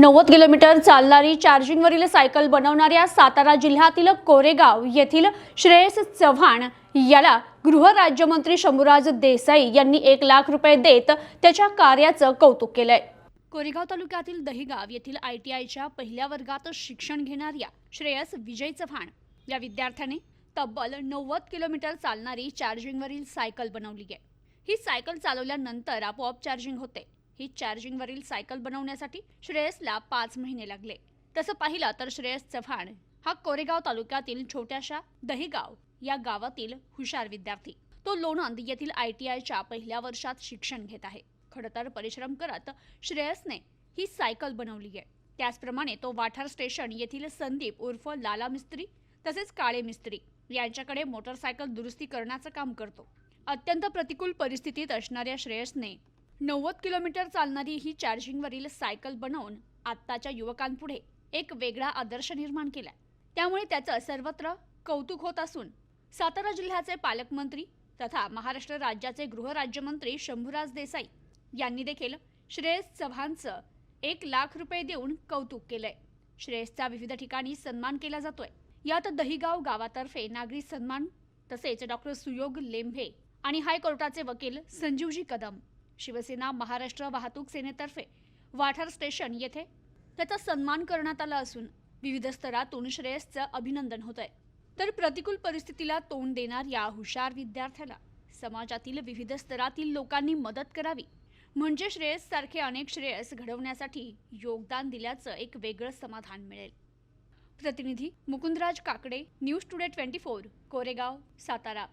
नव्वद किलोमीटर चालणारी चार्जिंगवरील सायकल बनवणाऱ्या सातारा जिल्ह्यातील कोरेगाव येथील श्रेयस चव्हाण याला गृहराज्यमंत्री शंभूराज देसाई यांनी एक लाख रुपये देत त्याच्या कार्याचं कौतुक केलंय. कोरेगाव तालुक्यातील दहिगाव येथील आय टी आयच्या पहिल्या वर्गात शिक्षण घेणाऱ्या श्रेयस विजय चव्हाण या विद्यार्थ्याने तब्बल नव्वद किलोमीटर चालणारी चार्जिंगवरील सायकल बनवली आहे. ही सायकल चालवल्यानंतर आपोआप चार्जिंग होते. ही चार्जिंगवरील सायकल बनवण्यासाठी श्रेयसला पाच महिने लागले. तसं पाहिलं तर श्रेयस चव्हाण हा कोरेगाव तालुक्यातील छोट्याशा दहीगाव या गावातील हुशार विद्यार्थी. तो लोणंद येथील आय टी आयच्या पहिल्या वर्षात शिक्षण घेत आहे. खडतर तर परिश्रम करत श्रेयसने ही सायकल बनवली आहे. त्याचप्रमाणे तो वाठार स्टेशन येथील संदीप उर्फ लाला मिस्त्री तसेच काळे मिस्त्री यांच्याकडे मोटरसायकल दुरुस्ती करण्याचं काम करतो. अत्यंत प्रतिकूल परिस्थितीत असणाऱ्या श्रेयसने नव्वद किलोमीटर चालणारी ही चार्जिंगवरील सायकल बनवून आत्ताच्या युवकांपुढे एक वेगळा आदर्श निर्माण केला त्यामुळे त्याचं सर्वत्र कौतुक होत असून सातारा जिल्ह्याचे पालकमंत्री तथा महाराष्ट्र राज्याचे गृहराज्यमंत्री शंभूराज देसाई यांनी देखील श्रेयस चव्हाणचं एक लाख रुपये देऊन कौतुक केलंय. श्रेयसचा विविध ठिकाणी सन्मान केला जातोय. यात दहिगाव गावातर्फे नागरी सन्मान तसेच डॉक्टर सुयोग लेंभे आणि हायकोर्टाचे वकील संजीवजी कदम शिवसेना महाराष्ट्र वाहतूक सेनेतर्फे वाठार स्टेशन येथे त्याचा सन्मान करण्यात आला असून विविध स्तरातून श्रेयसचं अभिनंदन होत आहे तर प्रतिकूल परिस्थितीला तोंड देणाऱ्या हुशार विद्यार्थ्याला समाजातील विविध स्तरातील लोकांनी मदत करावी. म्हणजे श्रेयस सारखे अनेक श्रेयस घडवण्यासाठी योगदान दिल्याचं एक वेगळं समाधान मिळेल. प्रतिनिधी Mukundraj Kakade news today twenty four Koregaon Satara.